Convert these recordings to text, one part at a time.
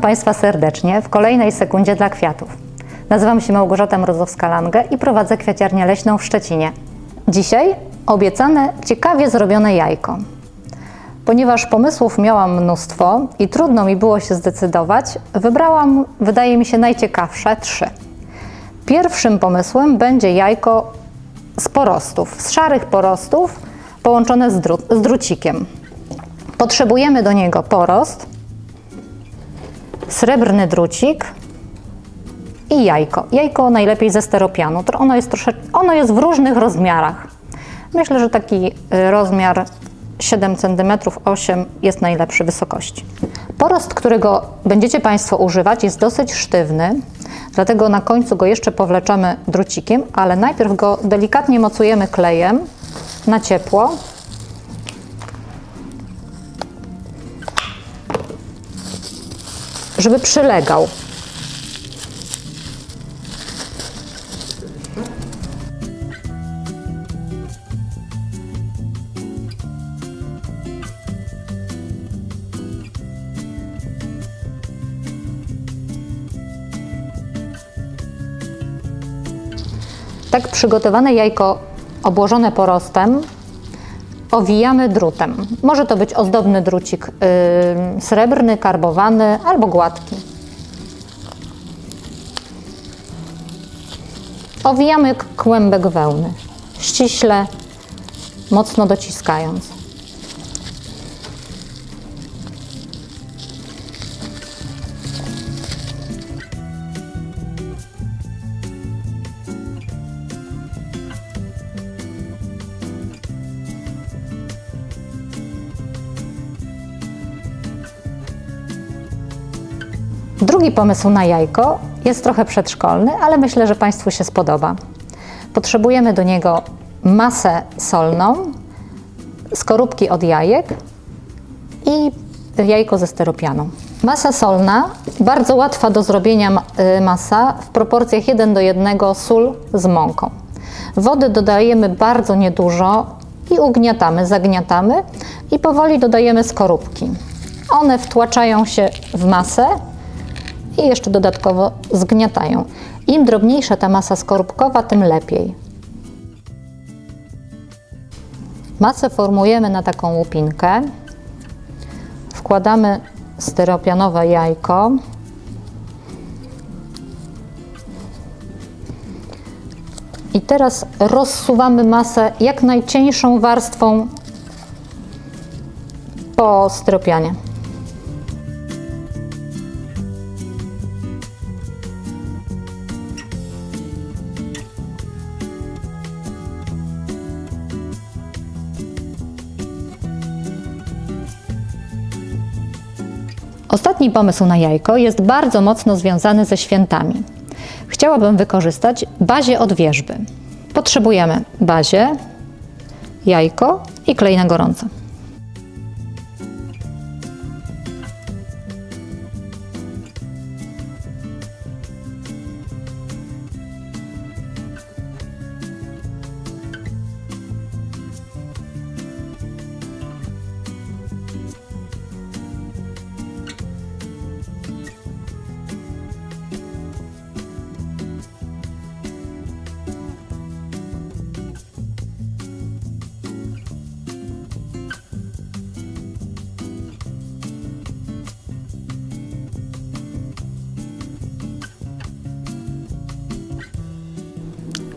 Państwa serdecznie w kolejnej sekundzie dla kwiatów. Nazywam się Małgorzata Mrozowska-Lange i prowadzę kwiaciarnię leśną w Szczecinie. Dzisiaj obiecane ciekawie zrobione jajko. Ponieważ pomysłów miałam mnóstwo i trudno mi było się zdecydować, wybrałam, wydaje mi się, najciekawsze trzy. Pierwszym pomysłem będzie jajko z porostów, z szarych porostów połączone z, dru- z drucikiem. Potrzebujemy do niego porost, srebrny drucik i jajko. Jajko najlepiej ze steropianu. Ono jest, trosze, ono jest w różnych rozmiarach. Myślę, że taki y, rozmiar 7 cm 8 jest najlepszy wysokości. Porost, którego będziecie Państwo używać jest dosyć sztywny, dlatego na końcu go jeszcze powleczemy drucikiem, ale najpierw go delikatnie mocujemy klejem na ciepło. Żeby przylegał. Tak przygotowane jajko obłożone porostem owijamy drutem. Może to być ozdobny drucik yy, srebrny, karbowany albo gładki. Owijamy kłębek wełny, ściśle, mocno dociskając. Drugi pomysł na jajko jest trochę przedszkolny, ale myślę, że Państwu się spodoba. Potrzebujemy do niego masę solną, skorupki od jajek i jajko ze steropianą. Masa solna, bardzo łatwa do zrobienia y, masa w proporcjach 1 do 1 sól z mąką. Wody dodajemy bardzo niedużo i ugniatamy, zagniatamy i powoli dodajemy skorupki. One wtłaczają się w masę i jeszcze dodatkowo zgniatają. Im drobniejsza ta masa skorupkowa, tym lepiej. Masę formujemy na taką łupinkę. Wkładamy styropianowe jajko. I teraz rozsuwamy masę jak najcieńszą warstwą po styropianie. Ostatni pomysł na jajko jest bardzo mocno związany ze świętami. Chciałabym wykorzystać bazię od wierzby. Potrzebujemy bazię, jajko i klej na gorąco.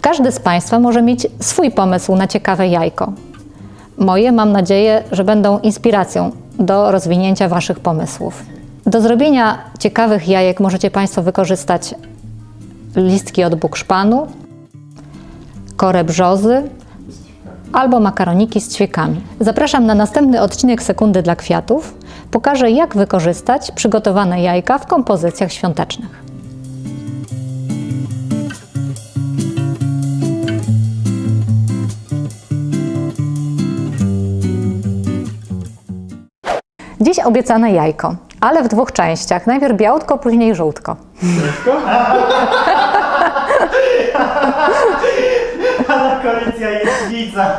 Każdy z Państwa może mieć swój pomysł na ciekawe jajko. Moje mam nadzieję, że będą inspiracją do rozwinięcia Waszych pomysłów. Do zrobienia ciekawych jajek możecie Państwo wykorzystać listki od bukszpanu, korę brzozy albo makaroniki z ćwiekami. Zapraszam na następny odcinek Sekundy dla Kwiatów. Pokażę, jak wykorzystać przygotowane jajka w kompozycjach świątecznych. Dziś obiecane jajko, ale w dwóch częściach. Najpierw białutko, później żółtko. Pana koalicja jest widza.